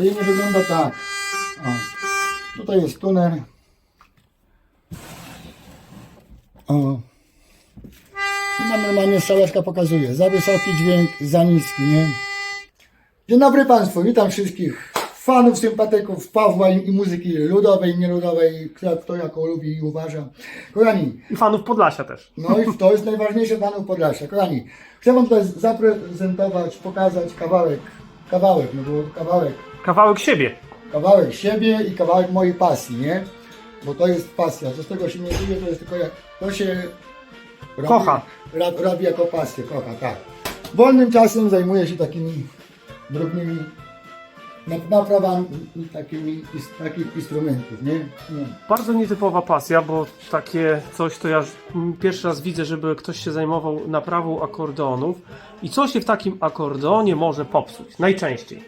Strojenie wygląda tak. O. Tutaj jest tuner. O. I nam normalnie strzałeczka pokazuje. Za wysoki dźwięk, za niski, nie? Dzień dobry Państwu, witam wszystkich fanów, sympatyków Pawła i, muzyki ludowej, nieludowej, kto, kto jaką lubi i uważa. Kochani, I fanów Podlasia też. no i to jest najważniejsze fanów Podlasia. Kochani, chcę Wam tutaj zaprezentować, pokazać kawałek, kawałek, no bo kawałek, Kawałek siebie. kawałek siebie i kawałek mojej pasji, nie? Bo to jest pasja, co z tego się nie żyje, to jest tylko jak, to się robi, Kocha. Robi, robi jako pasję, kocha, tak. Wolnym czasem zajmuję się takimi drobnymi na- naprawami takimi, is- takich instrumentów, nie? No. Bardzo nietypowa pasja, bo takie coś to ja mm, pierwszy raz widzę, żeby ktoś się zajmował naprawą akordeonów. I co się w takim akordeonie może popsuć? Najczęściej.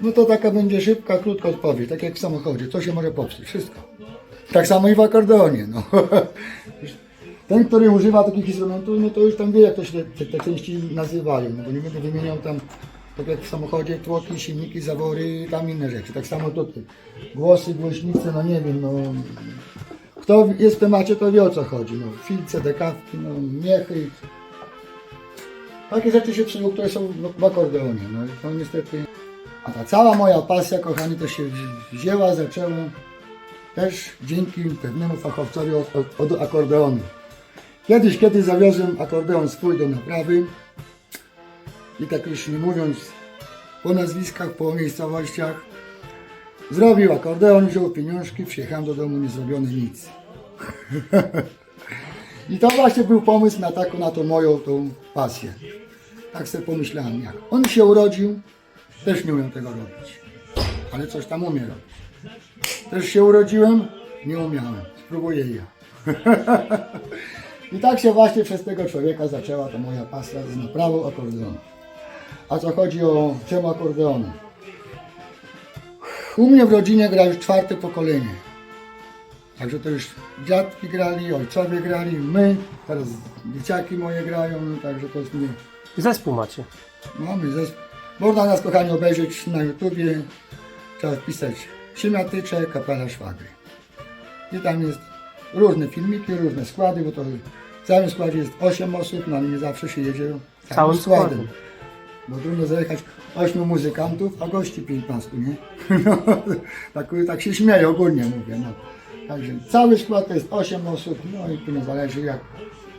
No to taka będzie szybka, krótka odpowiedź, tak jak w samochodzie. Co się może popsuć? Wszystko. Tak samo i w akordeonie. No. Ten, który używa takich instrumentów, no to już tam wie, jak to się te, te części nazywają. No bo nie będę wymieniał tam, tak jak w samochodzie, tłoki, silniki, zawory, tam inne rzeczy. Tak samo tutaj. Głosy, głośnice, no nie wiem, no. Kto jest w temacie, to wie o co chodzi. No, filce, dekawki, no, miechy. Takie rzeczy się przyjął, które są no, w akordeonie. No i to niestety a ta cała moja pasja, kochani, to się wzi- wzięła, zaczęła też dzięki pewnemu fachowcowi od, od, od akordeonu. Kiedyś, kiedy zawiozłem akordeon swój do naprawy i tak już nie mówiąc po nazwiskach, po miejscowościach, zrobił akordeon, wziął pieniążki, przyjechałem do domu, nie zrobione nic. I to właśnie był pomysł na taką, na tą moją tą pasję. Tak sobie pomyślałem, jak on się urodził, też nie umiem tego robić. Ale coś tam umiem robić. Też się urodziłem, nie umiałem. Spróbuję ja. I tak się właśnie przez tego człowieka zaczęła ta moja pasja z naprawą akordeonu. A co chodzi o czemu akordeony? U mnie w rodzinie gra już czwarte pokolenie. Także to już dziadki grali, ojcowie grali, my, teraz dzieciaki moje grają, no także to jest mnie Zespół macie. Mamy zespół. Można nas kochani obejrzeć na YouTubie. Trzeba wpisać Siemiatycze, Kapela Szwagry. I tam jest różne filmiki, różne składy, bo to w całym składzie jest 8 osób, no ale nie zawsze się jedzie całym, składem. składem. Bo trudno zajechać 8 muzykantów, a gości 15, nie? No, tak, tak się śmieję ogólnie mówię. No. Także cały skład to jest 8 osób, no i tu nie zależy jak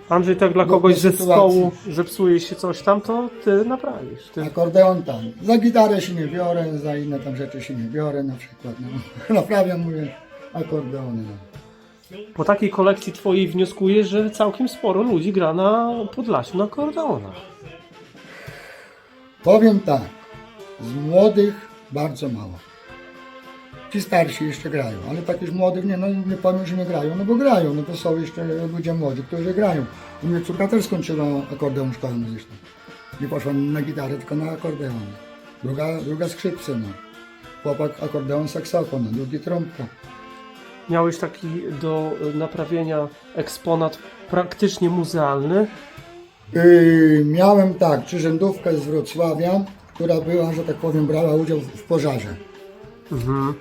Andrzej, tak dla kogoś do z zespołu, że psuje się coś tam, to ty naprawisz. Ty. Akordeon tam. Za gitarę się nie biorę, za inne tam rzeczy się nie biorę na przykład. No. Naprawiam, mówię, akordeony. No. Po takiej kolekcji twojej wnioskuję, że całkiem sporo ludzi gra na Podlasiu na akordeonach. Powiem tak, z młodych bardzo mało. Ci starsi jeszcze grają, ale tak już młodych nie, no nie powiem, że nie grają, no bo grają, no to są jeszcze ludzie młodzi, którzy grają. U mnie córka też skończyła akordeon szkołę muzyczną. Nie poszła na gitarę, tylko na akordeon. Druga, druga skrzypce, no. Chłopak akordeon, saksofon, drugi trąbka. Miałeś taki do naprawienia eksponat praktycznie muzealny. Yy, miałem tak, czyrzędówkę z Wrocławia, która była, że tak powiem, brała udział w pożarze. Mhm.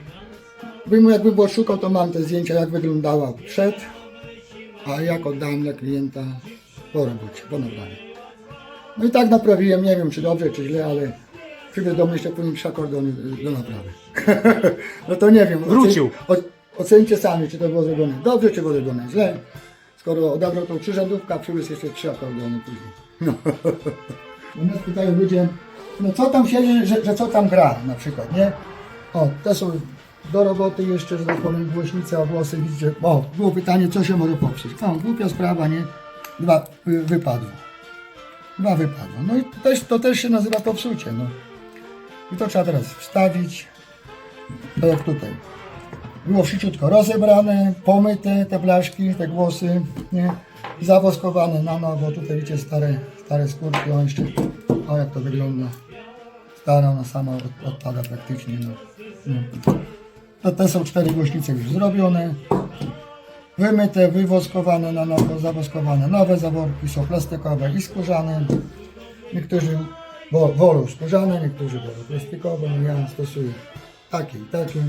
Bym jakby było szukał, to mam te zdjęcia, jak wyglądała przed, a jak oddałem dla klienta po robocie, po naprawie. No i tak naprawiłem, nie wiem czy dobrze, czy źle, ale przywiózł do mnie jeszcze później trzy akordony do naprawy. no to nie wiem. ocen- Wrócił. O, ocencie sami, czy to było zrobione dobrze, czy było zrobione źle. Skoro odebrał tą krzyżędówkę, a przywiózł jeszcze trzy akordony później. No. U nas pytają ludzie, no co tam siedzi, że, że co tam gra na przykład, nie? O, te są do roboty jeszcze, że tak powiem, głośnice, ogłosy, widzicie. O, było pytanie, co się może popsuć. O, głupia sprawa, nie? Dwa y, wypadło. Dwa wypadło. No i to też, to też się nazywa popsucie, no. I to trzeba teraz wstawić, tak jak tutaj. Było szybciutko rozebrane, pomyte te blaszki, te głosy, nie? Zawoskowane na nowo, tutaj widzicie stare, stare skórki, o jeszcze, o jak to wygląda. Stara, ona sama od- odpada praktycznie, no. no. To te są cztery głośnice już zrobione. Wymyte, wywoskowane na nowo, zawoskowane. Nowe zaworki są plastikowe i skórzane. Niektórzy Wo- Wolą skórzane, niektórzy wolą plastikową, ja stosuję takie i takie.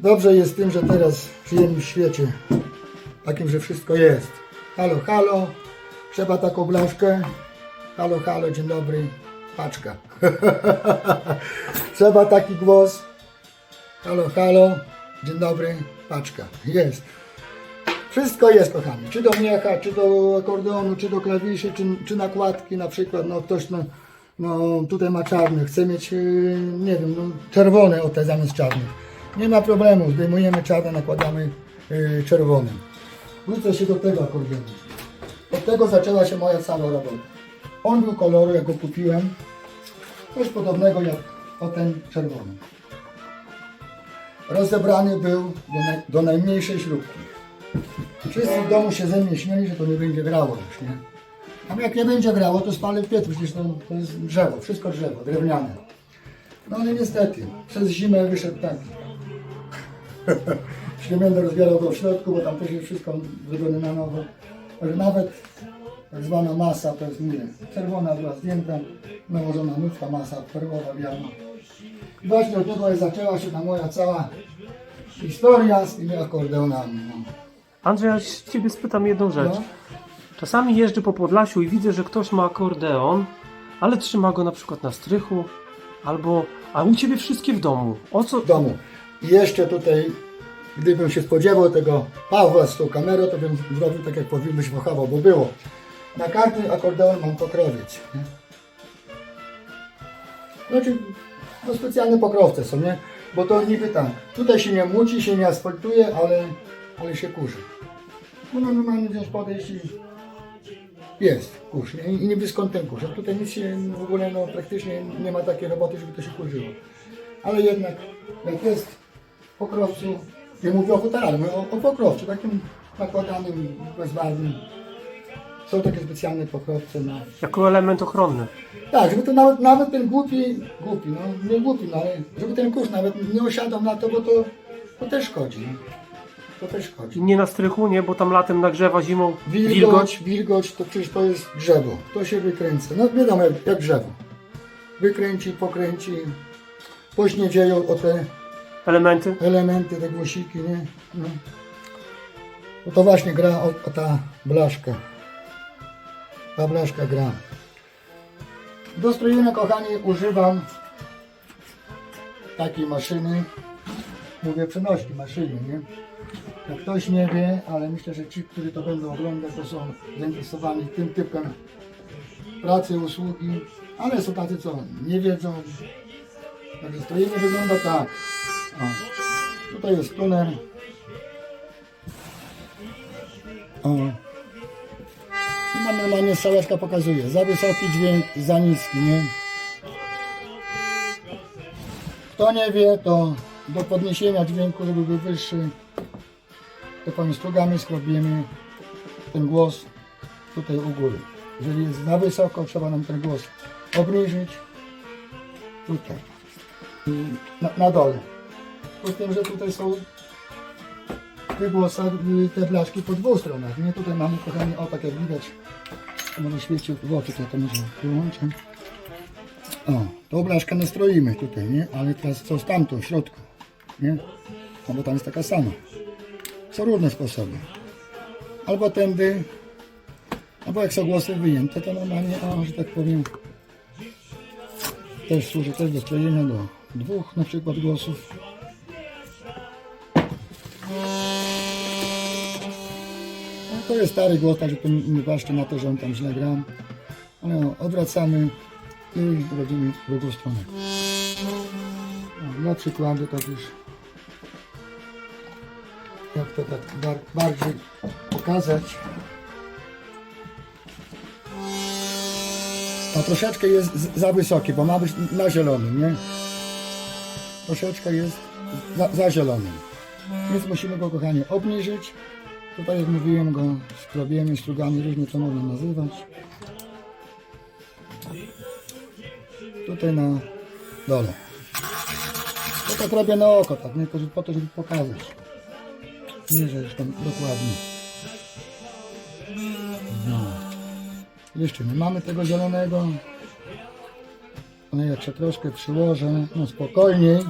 Dobrze jest tym, że teraz żyjemy w świecie takim, że wszystko jest. Halo, halo, trzeba taką blaszkę. Halo, halo, dzień dobry, paczka. trzeba taki głos. Halo, halo, dzień dobry, paczka. Jest. Wszystko jest, kochani. Czy do miecha, czy do akordeonu, czy do klawiszy, czy, czy nakładki na przykład. No ktoś no, no, tutaj ma czarny, chce mieć, yy, nie wiem, no, czerwone o te zamiast czarnych. Nie ma problemu, zdejmujemy czarne, nakładamy yy, czerwonym. Wrócę się do tego akordeonu. Od tego zaczęła się moja cała robota. On był koloru, jak go kupiłem, coś podobnego jak o ten czerwony. Rozebrany był do, naj, do najmniejszej śrubki. Wszyscy w domu się ze mnie śmieli, że to nie będzie grało już, nie? A jak nie będzie grało, to spalę w piecu, przecież to, to jest drzewo, wszystko drzewo, drewniane. No ale niestety, przez zimę wyszedł taki. Już nie będę rozbierał go w środku, bo tam też jest wszystko zrobione na nowo. Nawet tak zwana masa, to jest mówię, czerwona była zdjęta, nałożona nówka, masa perłowa, biała. I właśnie tego zaczęła się ta moja cała historia z tymi akordeonami. No. Andrzej, ja się ciebie spytam jedną rzecz. No. Czasami jeżdżę po Podlasiu i widzę, że ktoś ma akordeon, ale trzyma go na przykład na strychu, albo... A u ciebie wszystkie w domu. O co... w domu. I jeszcze tutaj, gdybym się spodziewał tego Pawła z tą kamerą, to bym zrobił tak, jak powinien być bo było. Na każdy akordeon mam pokrowiec. Znaczy, no specjalne pokrowce są, nie? Bo to niby tak, tutaj się nie muci, się nie asfaltuje, ale, ale się kurzy. No no, normalnie wziąć podejść i jest kurz, nie? I niby skąd ten kurz. A tutaj nic się w ogóle, no praktycznie nie ma takiej roboty, żeby to się kurzyło. Ale jednak, jak jest pokrowcu, nie mówię o futerale, mówię o, o pokrowcu, takim nakładanym, bezbarwnym. Są takie specjalne pokrowce na... Jako element ochronny. Tak, żeby to nawet, nawet ten głupi, głupi, no nie głupi, no ale żeby ten kurz nawet nie osiadał na to, bo to, to też szkodzi. nie? To też szkodzi. I nie na strychu, nie? Bo tam latem nagrzewa, zimą Wilgoć, wilgoć. wilgoć, to przecież to jest drzewo. To się wykręca. No wiadomo, jak, jak drzewo. Wykręci, pokręci. Pośniedzieją o te Elementy. elementy, te głosiki, nie? No. No to właśnie gra o, o ta blaszka. Ta blaszka gra. Do strojenia, kochani, używam takiej maszyny. Mówię przenośni maszyny, nie? Jak ktoś nie wie, ale myślę, że ci, którzy to będą oglądać, to są zainteresowani tym typem pracy, usługi, ale są tacy, co nie wiedzą. Także strojenie wygląda tak. O, tutaj jest tuner. O. Mam normalnie strzałeczka pokazuje. Za wysoki dźwięk, za niski, nie? Kto nie wie, to do podniesienia dźwięku, żeby był wyższy, to pomiędzy strugami skrobiemy ten głos tutaj u góry. Jeżeli jest za wysoko, trzeba nam ten głos obniżyć tutaj, na, na dole. Poza tym, że tutaj są głosach y, te blaszki po dwóch stronach. Nie tutaj mamy kochani, o tak jak widać, może świeci w oczy, to ja to może wyłączę. O, tą blaszkę nastroimy tutaj, nie? Ale teraz co z tamtą w środku, nie? No bo tam jest taka sama. Są różne sposoby. Albo tędy, albo jak są głosy wyjęte, to normalnie, o, że tak powiem, też służy też do strojenia do dwóch na przykład głosów. To jest stary głos, także to nie patrzcie na to, że on tam źle gra. Ale no, odwracamy i prowadzimy w drugą stronę. No, dla przykładu tak już jak to tak bar bardziej pokazać. No troszeczkę jest za wysoki, bo ma być na zielonym, nie? Troszeczkę jest za, za zielonym. Więc musimy go, kochanie, obniżyć. Tutaj, jak mówiłem, go skrobiemy strugami, różnie to można nazywać. Tutaj na dole. To tak robię na oko, tak, nie? Po to, żeby pokazać. Nie, że już tam dokładnie. No. Jeszcze nie mamy tego zielonego. Ale jak się troszkę przyłożę, no spokojniej.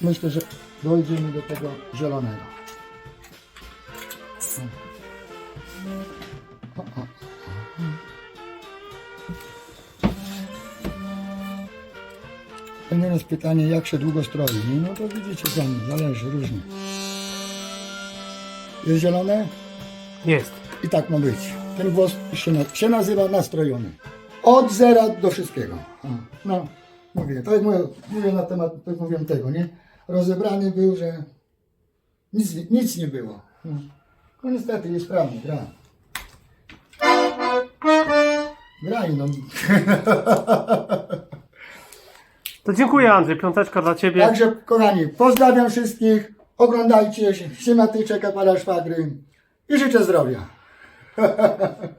Myślę, że dojdziemy do tego zielonego. O. O, o. To nieraz pytanie, jak się długo stroi. No to widzicie sami, zależy różnie. Jest zielone? Jest. I tak ma być. Ten włos się, na, się nazywa nastrojony. Od zera do wszystkiego. No, mówię, tak jak mówię, mówię na temat, tak mówiłem tego, nie? Rozebrany był, że nic, nic nie było. No, no niestety, jest sprawny, gra. Graj, no. To dziękuję Andrzej, piąteczka dla Ciebie. Także, kochani, pozdrawiam wszystkich. Oglądajcie Symatyczek Apara Szwagry i życzę zdrowia.